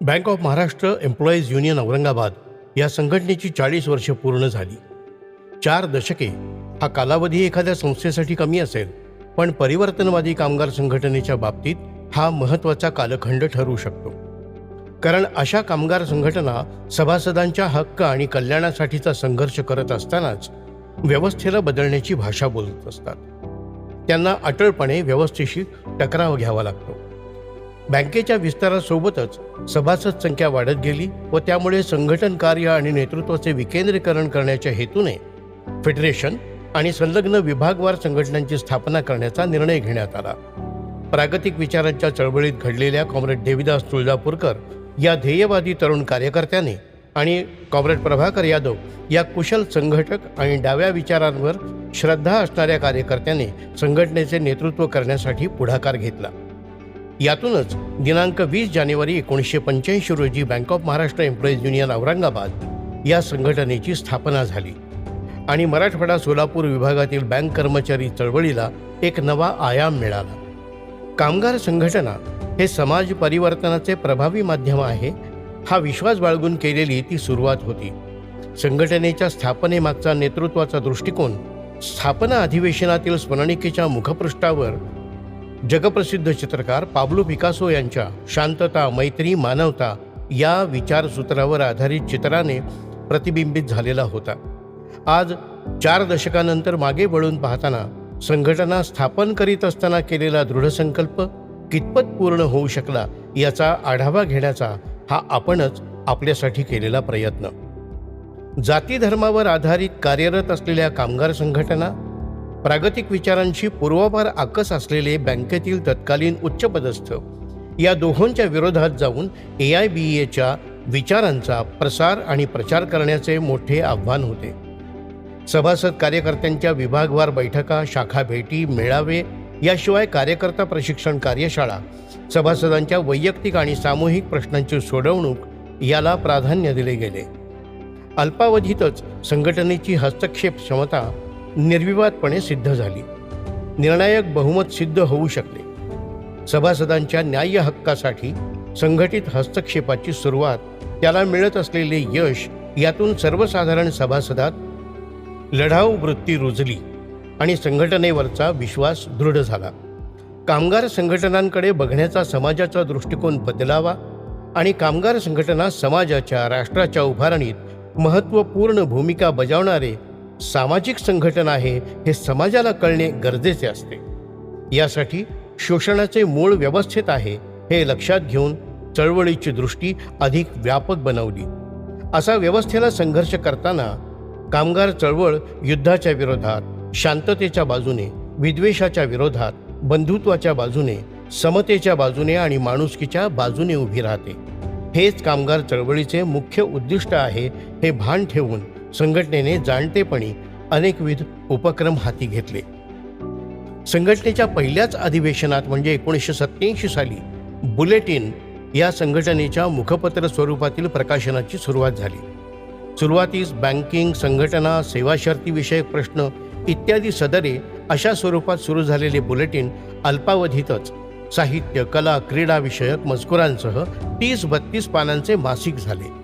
Bank of Maharashtra employees union Aurangabad या संघटनेची चाळीस वर्ष पूर्ण झाली. चार दशके हा कालावधी एखाद्या संस्थेसाठी कमी असेल पण परिवर्तनवादी कामगार संघटनेच्या बाबतीत हा महत्त्वाचा कालखंड ठरू शकतो. कारण अशा कामगार संघटना सभासदांच्या हक्क आणि कल्याणासाठीचा संघर्ष करत असतानाच व्यवस्थेला बदलण्याची भाषा बोलत असतात. त्यांना अटळपणे व्यवस्थेशी टकराव घ्यावा लागतो. बँकेच्या विस्तारासोबतच सभासद संख्या वाढत गेली व त्यामुळे संघटन कार्य आणि नेतृत्वाचे विकेंद्रीकरण करण्याच्या हेतूने फेडरेशन आणि संलग्न विभागवार संघटनांची स्थापना करण्याचा निर्णय घेण्यात आला. प्रागतिक विचारांच्या चळवळीत घडलेल्या कॉम्रेड देविदास तुळजापूरकर या ध्येयवादी तरुण कार्यकर्त्याने आणि कॉम्रेड प्रभाकर यादव या कुशल संघटक आणि डाव्या विचारांवर श्रद्धा असणाऱ्या कार्यकर्त्याने संघटनेचे नेतृत्व करण्यासाठी पुढाकार घेतला. यातूनच दिनांक वीस जानेवारी एकोणीसशे पंच्याऐंशी रोजी bank of Maharashtra employees union Aurangabad या संघटनेची स्थापना झाली. आणि मराठवाडा सोलापूर विभागातील बँक कर्मचारी चळवळीला एक नवा आयाम मिळाला. कामगार संघटना हे समाज परिवर्तनाचे प्रभावी माध्यम आहे हा विश्वास बाळगून केलेली ती सुरुवात होती. संघटनेच्या स्थापनेमागचा नेतृत्वाचा दृष्टिकोन स्थापना अधिवेशनातील स्मरणिकेच्या मुखपृष्ठावर जगप्रसिद्ध चित्रकार पाब्लो पिकासो यांच्या शांतता मैत्री मानवता या विचारसूत्रावर आधारित चित्राने प्रतिबिंबित झालेला होता. आज चार दशकानंतर मागे वळून पाहताना संघटना स्थापन करीत असताना केलेला दृढसंकल्प कितपत पूर्ण होऊ शकला याचा आढावा घेण्याचा हा आपणच आपल्यासाठी केलेला प्रयत्न. जाती धर्मावर आधारित कार्यरत असलेल्या कामगार संघटना प्रागतिक विचारांशी पूर्वापार आकस असलेले बँकेतील तत्कालीन उच्चपदस्थ या दोहोंच्या विरोधात जाऊन ए आय बी एच्या विचारांचा प्रसार आणि प्रचार करण्याचे मोठे आव्हान होते. सभासद कार्यकर्त्यांच्या विभागवार बैठका शाखा भेटी मेळावे याशिवाय कार्यकर्ता प्रशिक्षण कार्यशाळा सभासदांच्या वैयक्तिक आणि सामूहिक प्रश्नांची सोडवणूक याला प्राधान्य दिले गेले. अल्पावधीतच संघटनेची हस्तक्षेप क्षमता निर्विवादपणे सिद्ध झाली. निर्णायक बहुमत सिद्ध होऊ शकले. सभासदांच्या न्याय्य हक्कासाठी संघटित हस्तक्षेपाची सुरुवात त्याला मिळत असलेले यश यातून सर्वसाधारण सभासदात लढाऊ वृत्ती रुजली आणि संघटनेवरचा विश्वास दृढ झाला. कामगार संघटनांकडे बघण्याचा समाजाचा दृष्टिकोन बदलावा आणि कामगार संघटना समाजाच्या राष्ट्राच्या उभारणीत महत्त्वपूर्ण भूमिका बजावणारे सामाजिक संघटन आहे हे समाजाला कळणे गरजेचे असते. यासाठी शोषणाचे मूळ व्यवस्थेत आहे हे लक्षात घेऊन चळवळीची दृष्टी अधिक व्यापक बनवली. असा व्यवस्थेला संघर्ष करताना कामगार चळवळ युद्धाच्या विरोधात शांततेच्या बाजूने विद्वेषाच्या विरोधात बंधुत्वाच्या बाजूने समतेच्या बाजूने आणि माणुसकीच्या बाजूने उभी राहते. हेच कामगार चळवळीचे मुख्य उद्दिष्ट आहे हे भान ठेवून संघटनेने जाणतेपणी अनेकविध उपक्रम हाती घेतले. संघटनेच्या पहिल्याच अधिवेशनात म्हणजे एकोणीसशे सत्याऐंशी साली बुलेटिन या संघटनेच्या मुखपत्र स्वरूपातील प्रकाशनाची सुरुवात झाली. सुरुवातीस बँकिंग संघटना सेवा शर्तीविषयक प्रश्न इत्यादी सदरे अशा स्वरूपात सुरू झालेले बुलेटिन अल्पावधीतच साहित्य कला क्रीडाविषयक मजकुरांसह तीस बत्तीस पानांचे मासिक झाले.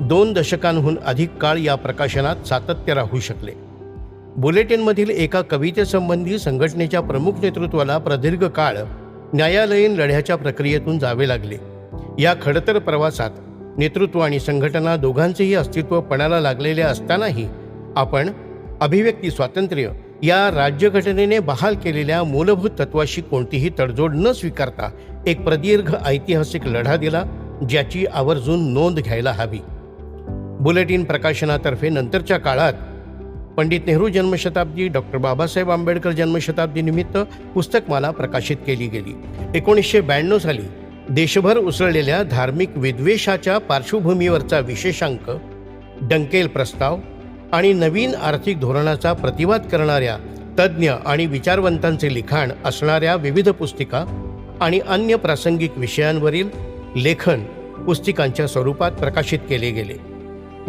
दोन दशकांहून अधिक काळ या प्रकाशनात सातत्य राहू शकले. बुलेटिनमधील एका कवितेसंबंधी संघटनेच्या प्रमुख नेतृत्वाला प्रदीर्घ काळ न्यायालयीन लढ्याच्या प्रक्रियेतून जावे लागले. या खडतर प्रवासात नेतृत्व आणि संघटना दोघांचेही अस्तित्व पणाला लागलेले असतानाही आपण अभिव्यक्ती स्वातंत्र्य या राज्यघटनेने बहाल केलेल्या मूलभूत तत्वाशी कोणतीही तडजोड न स्वीकारता एक प्रदीर्घ ऐतिहासिक लढा दिला ज्याची आवर्जून नोंद घ्यायला हवी. बुलेटिन प्रकाशनातर्फे नंतरच्या काळात पंडित नेहरू जन्मशताब्दी डॉक्टर बाबासाहेब आंबेडकर जन्मशताब्दी निमित्त पुस्तकमाला प्रकाशित केली गेली. एकोणीसशे ब्याण्णव साली देशभर उसळलेल्या धार्मिक विद्वेषाच्या पार्श्वभूमीवरचा विशेषांक डंकेल प्रस्ताव आणि नवीन आर्थिक धोरणाचा प्रतिवाद करणाऱ्या तज्ज्ञ आणि विचारवंतांचे लिखाण असणाऱ्या विविध पुस्तिका आणि अन्य प्रासंगिक विषयांवरील लेखन पुस्तिकांच्या स्वरूपात प्रकाशित केले गेले.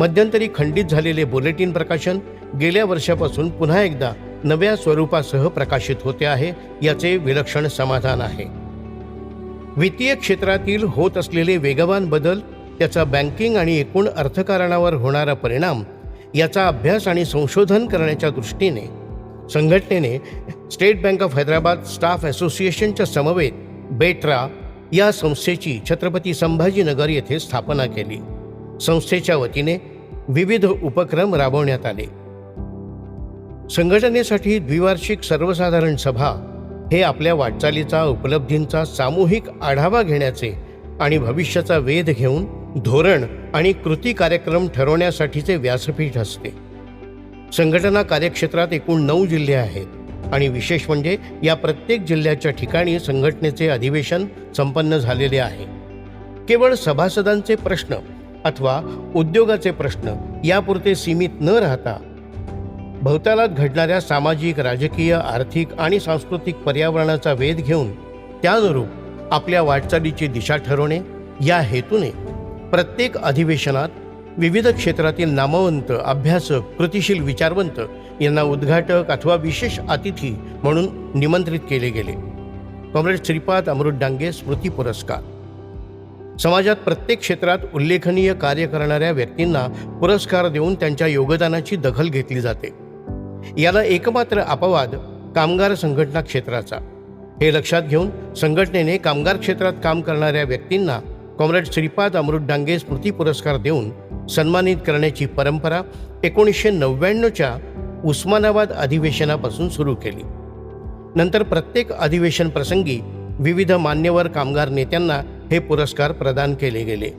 मध्यंतरी खंडित झालेले बुलेटिन प्रकाशन गेल्या वर्षापासून पुन्हा एकदा नव्या स्वरूपासह प्रकाशित होते आहे याचे विलक्षण समाधान आहे. वित्तीय क्षेत्रातील होत असलेले वेगवान बदल त्याचा बँकिंग आणि एकूण अर्थकारणावर होणारा परिणाम याचा अभ्यास आणि संशोधन करण्याच्या दृष्टीने संघटनेने state bank of Hyderabad staff असोसिएशनच्या समवेत बेट्रा या संस्थेची छत्रपती संभाजीनगर येथे स्थापना केली. संस्थेच्या वतीने विविध उपक्रम राबवण्यात आले. संघटनेसाठी द्विवार्षिक सर्वसाधारण सभा हे आपल्या वाटचालीचा उपलब्धींचा सामूहिक आढावा घेण्याचे आणि भविष्याचा वेध घेऊन धोरण आणि कृती कार्यक्रम ठरवण्यासाठीचे व्यासपीठ असते. संघटना कार्यक्षेत्रात एकूण नऊ जिल्हे आहेत आणि विशेष म्हणजे या प्रत्येक जिल्ह्याच्या ठिकाणी संघटनेचे अधिवेशन संपन्न झालेले आहे. केवळ सभासदांचे प्रश्न अथवा उद्योगाचे प्रश्न यापुरते सीमित न राहता भवतालात घडणाऱ्या सामाजिक राजकीय आर्थिक आणि सांस्कृतिक पर्यावरणाचा वेध घेऊन त्यानुरूप आपल्या वाटचालीची दिशा ठरवणे या हेतूने प्रत्येक अधिवेशनात विविध क्षेत्रातील नामवंत अभ्यासक कृतिशील विचारवंत यांना उद्घाटक अथवा विशेष अतिथी म्हणून निमंत्रित केले गेले. कॉम्रेड श्रीपाद अमृत डांगे स्मृती पुरस्कार. समाजात प्रत्येक क्षेत्रात उल्लेखनीय कार्य करणाऱ्या व्यक्तींना पुरस्कार देऊन त्यांच्या योगदानाची दखल घेतली जाते. याला एकमात्र अपवाद कामगार संघटना क्षेत्राचा. हे लक्षात घेऊन संघटनेने कामगार क्षेत्रात काम करणाऱ्या व्यक्तींना कॉम्रेड श्रीपाद अमृत डांगे स्मृती पुरस्कार देऊन सन्मानित करण्याची परंपरा एकोणीसशे नव्याण्णवच्या उस्मानाबाद अधिवेशनापासून सुरू केली. नंतर प्रत्येक अधिवेशन प्रसंगी विविध मान्यवर कामगार नेत्यांना हे पुरस्कार प्रदान केले गेले.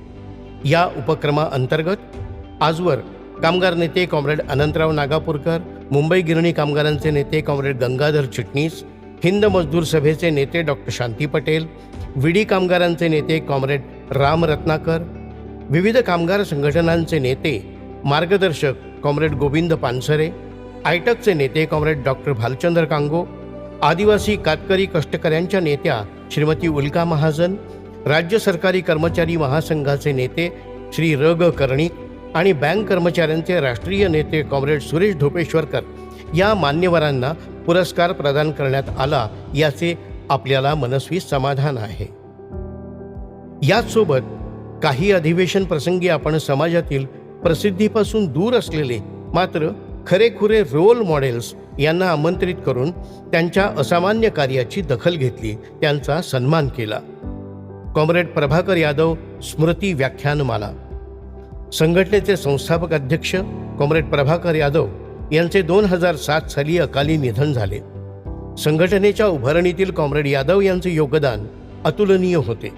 या उपक्रमाअंतर्गत आजवर कामगार नेते कॉम्रेड अनंतराव नागापूरकर मुंबई गिरणी कामगारांचे नेते कॉम्रेड गंगाधर चिटणीस हिंद मजदूर सभेचे नेते डॉक्टर शांती पटेल विडी कामगारांचे नेते कॉम्रेड राम रत्नाकर विविध कामगार संघटनांचे नेते मार्गदर्शक कॉम्रेड गोविंद पानसरे आयटकचे नेते कॉम्रेड डॉक्टर भालचंद्र कांगो आदिवासी कातकरी कष्टकऱ्यांच्या नेत्या श्रीमती उल्का महाजन राज्य सरकारी कर्मचारी महासंघाचे नेते श्री र ग कर्णिक आणि बँक कर्मचाऱ्यांचे राष्ट्रीय नेते कॉम्रेड सुरेश ढोपेश्वरकर या मान्यवरांना पुरस्कार प्रदान करण्यात आला याचे आपल्याला मनस्वी समाधान आहे. याचसोबत काही अधिवेशन प्रसंगी आपण समाजातील प्रसिद्धीपासून दूर असलेले मात्र खरेखुरे रोल मॉडेल्स यांना आमंत्रित करून त्यांच्या असामान्य कार्याची दखल घेतली त्यांचा सन्मान केला. कॉम्रेड प्रभाकर यादव स्मृती व्याख्यानमाला. संघटनेचे संस्थापक अध्यक्ष कॉम्रेड प्रभाकर यादव यांचे दोन हजार सात साली अकाली निधन झाले. संघटनेच्या उभारणीतील कॉम्रेड यादव यांचे योगदान अतुलनीय होते.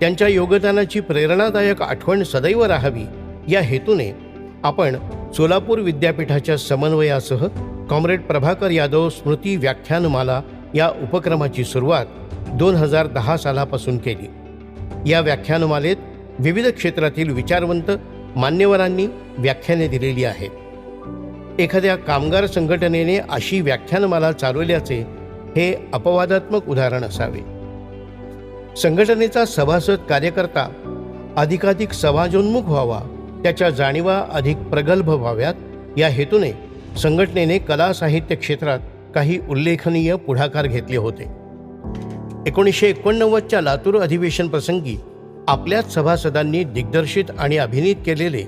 त्यांच्या योगदानाची प्रेरणादायक आठवण सदैव राहावी या हेतूने आपण सोलापूर विद्यापीठाच्या समन्वयासह कॉम्रेड प्रभाकर यादव स्मृती व्याख्यानमाला या उपक्रमाची सुरुवात दोन हजार दहा सालापासून केली. या व्याख्यानमालेत विविध क्षेत्रातील विचारवंत मान्यवरांनी व्याख्याने दिलेली आहेत. एखाद्या कामगार संघटनेने अशी व्याख्यानमाला चालवल्याचे हे अपवादात्मक उदाहरण असावे. संघटनेचा सभासद कार्यकर्ता अधिकाधिक समाजोन्मुख व्हावा त्याच्या जाणीवा अधिक प्रगल्भ व्हाव्यात या हेतूने संघटनेने कला साहित्य क्षेत्रात काही उल्लेखनीय पुढाकार घेतले होते. एकोणीसशे एकोणनव्वदच्या लातूर अधिवेशन प्रसंगी आपल्याच सभासदांनी दिग्दर्शित आणि अभिनीत केलेले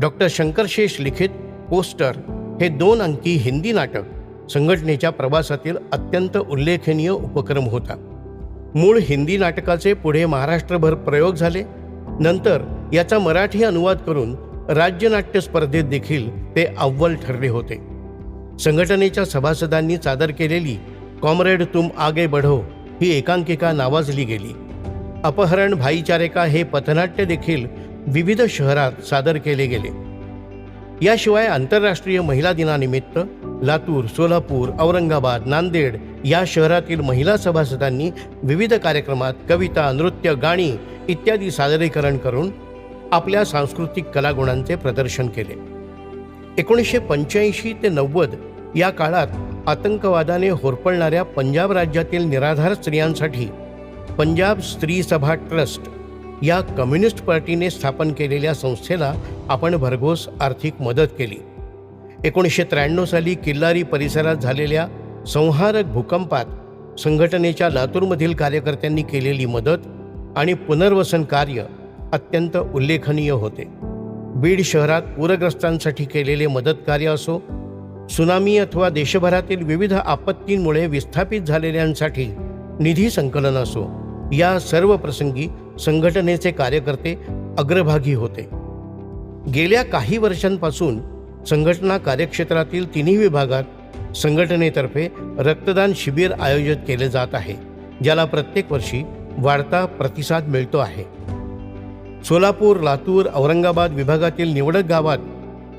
डॉक्टर शंकरशेष लिखित पोस्टर हे दोन अंकी हिंदी नाटक संघटनेच्या प्रवासातील अत्यंत उल्लेखनीय उपक्रम होता. मूळ हिंदी नाटकाचे पुढे महाराष्ट्रभर प्रयोग झाले. नंतर याचा मराठी अनुवाद करून राज्य नाट्य स्पर्धेत देखील ते अव्वल ठरले होते. संघटनेच्या सभासदांनी सादर केलेली कॉम्रेड तुम आगे बढो ही एकांकिका नावाजली गेली. अपहरण भाईचारेका हे पथनाट्य देखील विविध शहरात सादर केले गेले. याशिवाय आंतरराष्ट्रीय महिला दिनानिमित्त लातूर सोलापूर औरंगाबाद नांदेड या शहरातील महिला सभासदांनी विविध कार्यक्रमात कविता नृत्य गाणी इत्यादी सादरीकरण करून आपल्या सांस्कृतिक कलागुणांचे प्रदर्शन केले. एकोणीसशे पंच्याऐंशी ते नव्वद या काळात आतंकवादाने होरपळणाऱ्या पंजाब राज्यातील निराधार स्त्रियांसाठी पंजाब स्त्री सभा ट्रस्ट या कम्युनिस्ट पार्टीने स्थापन केलेल्या संस्थेला आपण भरघोस आर्थिक मदत केली. एकोणीसशे त्र्याण्णव साली किल्लारी परिसरात झालेल्या संहारक भूकंपात संघटनेच्या लातूरमधील कार्यकर्त्यांनी केलेली मदत आणि पुनर्वसन कार्य अत्यंत उल्लेखनीय होते. बीड शहरात पूरग्रस्तांसाठी केलेले मदत कार्य असो सुनामी अथवा देशभरातील विविध आपत्तींमुळे विस्थापित झालेल्यांसाठी निधी संकलन असो. या सर्व प्रसंगी संघटनेचे कार्यकर्ते अग्रभागी होते. गेल्या काही वर्षांपासून संघटना कार्यक्षेत्रातील तिन्ही विभागात संघटनेतर्फे रक्तदान शिबिर आयोजित केले जात आहे ज्याला प्रत्येक वर्षी वाढता प्रतिसाद मिळतो आहे. सोलापूर लातूर औरंगाबाद विभागातील निवडक गावात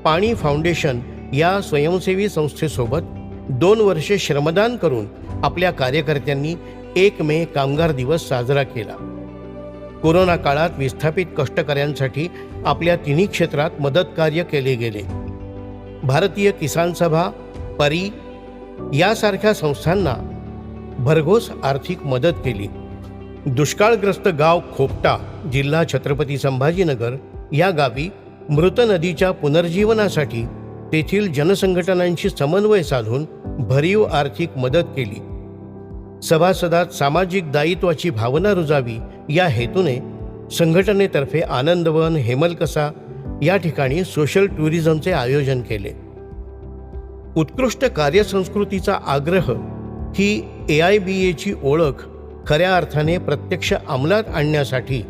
पाणी फाउंडेशन या स्वयंसेवी संस्थेसोबत दोन वर्षे श्रमदान करून आपल्या कार्यकर्त्यांनी एक मे कामगार दिवस साजरा केला. कोरोना काळात विस्थापित कष्टकऱ्यांसाठी आपल्या तिन्ही क्षेत्रात मदत कार्य केले गेले. भारतीय किसान सभा परी यासारख्या संस्थांना भरघोस आर्थिक मदत केली. दुष्काळग्रस्त गाव खोपटा जिल्हा छत्रपती संभाजीनगर या गावी मृत नदीच्या पुनर्जीवनासाठी तेथील जनसंघटनांशी समन्वय साधून भरीव आर्थिक मदत केली. सभासदात सामाजिक दायित्वाची भावना रुजावी या हेतूने संघटनेतर्फे आनंदवन हेमलकसा या ठिकाणी सोशल टुरिझमचे आयोजन केले. उत्कृष्ट कार्यसंस्कृतीचा आग्रह ही ए आय बी एची ओळख खऱ्या अर्थाने प्रत्यक्ष अंमलात आणण्यासाठी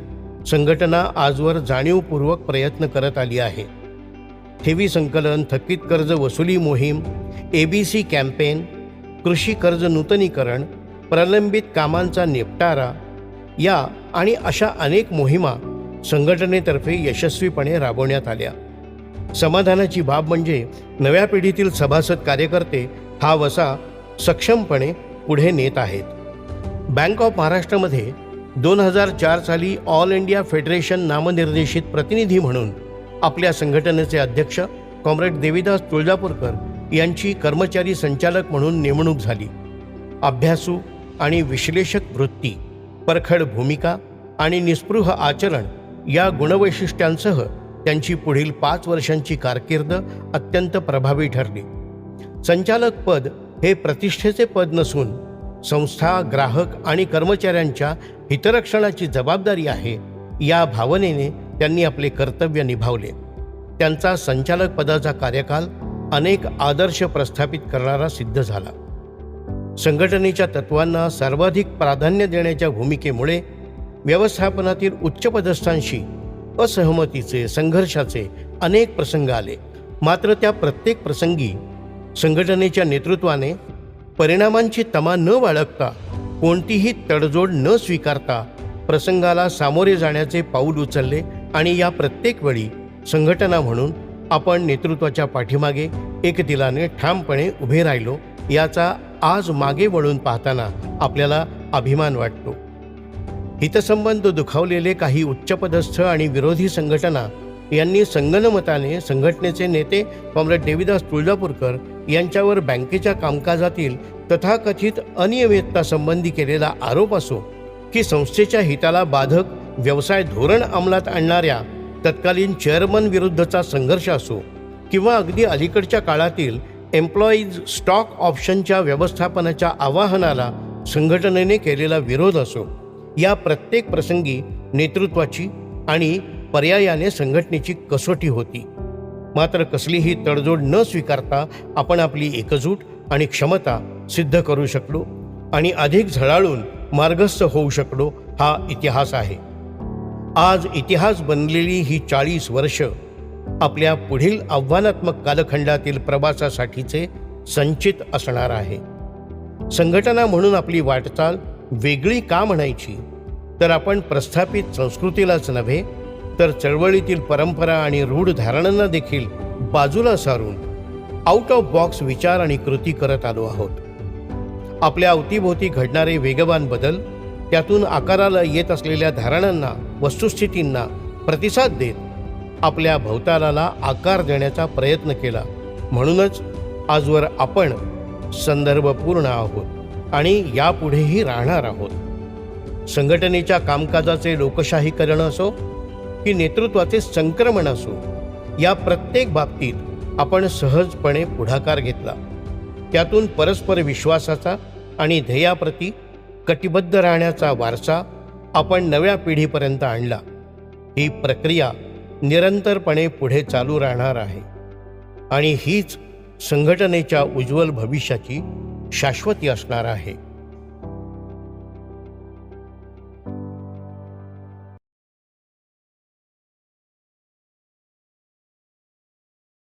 संघटना आजवर जाणीवपूर्वक प्रयत्न करत आली आहे. ठेवी संकलन थकीत कर्ज वसुली मोहीम ए बी सी कॅम्पेन कृषी कर्ज नूतनीकरण प्रलंबित कामांचा निपटारा या आणि अशा अनेक मोहिमा संघटनेतर्फे यशस्वीपणे राबवण्यात आल्या. समाधानाची बाब म्हणजे नव्या पिढीतील सभासद कार्यकर्ते हा वसा सक्षमपणे पुढे नेत आहेत. बँक ऑफ महाराष्ट्रमध्ये दोन हजार चार साली ऑल इंडिया फेडरेशन नामनिर्देशित प्रतिनिधी म्हणून आपल्या संघटनेचे अध्यक्ष कॉम्रेड देवीदास तुळजापूरकर यांची कर्मचारी संचालक म्हणून नेमणूक झाली. अभ्यासू आणि विश्लेषक वृत्ती परखड भूमिका आणि निस्पृह आचरण या गुणवैशिष्ट्यांसह त्यांची पुढील पाच वर्षांची कारकीर्द अत्यंत प्रभावी ठरली. संचालक पद हे प्रतिष्ठेचे पद नसून संस्था ग्राहक आणि कर्मचाऱ्यांच्या हितरक्षणाची जबाबदारी आहे या भावनेने त्यांनी आपले कर्तव्य निभावले. त्यांचा संचालक पदाचा कार्यकाल अनेक आदर्श प्रस्थापित करणारा सिद्ध झाला. संघटनेच्या तत्वांना सर्वाधिक प्राधान्य देण्याच्या भूमिकेमुळे व्यवस्थापनातील उच्चपदस्थांशी असहमतीचे संघर्षाचे अनेक प्रसंग आले. मात्र त्या प्रत्येक प्रसंगी संघटनेच्या नेतृत्वाने परिणामांची तमा न बाळगता कोणतीही तडजोड न स्वीकारता प्रसंगाला सामोरे जाण्याचे पाऊल उचलले आणि या प्रत्येक वेळी संघटना म्हणून आपण नेतृत्वाच्या पाठीमागे एक दिलाने ठामपणे उभे राहिलो याचा आज मागे वळून पाहताना आपल्याला अभिमान वाटतो. हितसंबंध दुखावलेले काही उच्चपदस्थ आणि विरोधी संघटना यांनी संगनमताने संघटनेचे नेते कॉम्रेड देविदास तुळजापूरकर यांच्यावर बँकेच्या कामकाजातील तथाकथित अनियमितता संबंधी केलेला आरोप असो की संस्थेच्या हिताला बाधक व्यवसाय धोरण अंमलात आणणाऱ्या तत्कालीन चेअरमन विरुद्धचा संघर्ष असो किंवा अगदी अलीकडच्या काळातील एम्प्लॉईज स्टॉक ऑप्शनच्या व्यवस्थापनाच्या आवाहनाला संघटनेने केलेला विरोध असो या प्रत्येक प्रसंगी नेतृत्वाची आणि पर्यायाने संघटनेची कसोटी होती. मात्र कसलीही तडजोड न स्वीकारता आपण आपली एकजूट आणि क्षमता सिद्ध करू शकलो आणि अधिक झळाळून मार्गस्थ होऊ शकलो हा इतिहास आहे. आज इतिहास बनलेली ही चाळीस वर्ष आपल्या पुढील आव्हानात्मक कालखंडातील प्रवासासाठीचे संचित असणार आहे. संघटना म्हणून आपली वाटचाल वेगळी का म्हणायची? तर आपण प्रस्थापित संस्कृतीलाच नव्हे तर चळवळीतील परंपरा आणि रूढ धारणांना देखील बाजूला सारून आउट ऑफ बॉक्स विचार आणि कृती करत आलो आहोत. आपल्या अवतीभोवती घडणारे वेगवान बदल त्यातून आकाराला येत असलेल्या धारणांना वस्तुस्थितींना प्रतिसाद देत आपल्या भवतालाला आकार देण्याचा प्रयत्न केला. म्हणूनच आजवर आपण संदर्भपूर्ण आहोत आणि यापुढेही राहणार आहोत. संघटनेच्या कामकाजाचे लोकशाहीकरण असो की नेतृत्वाचे संक्रमण असो या प्रत्येक बाबतीत आपण सहजपणे पुढाकार घेतला. त्यातून परस्पर विश्वासाचा आणि ध्येयाप्रती कटिबद्ध राहण्याचा वारसा आपण नव्या पिढीपर्यंत आणला. ही प्रक्रिया निरंतरपणे पुढे चालू राहणार आहे. आणि हीच संघटनेच्या उज्ज्वल भविष्याची शाश्वती असणार आहे.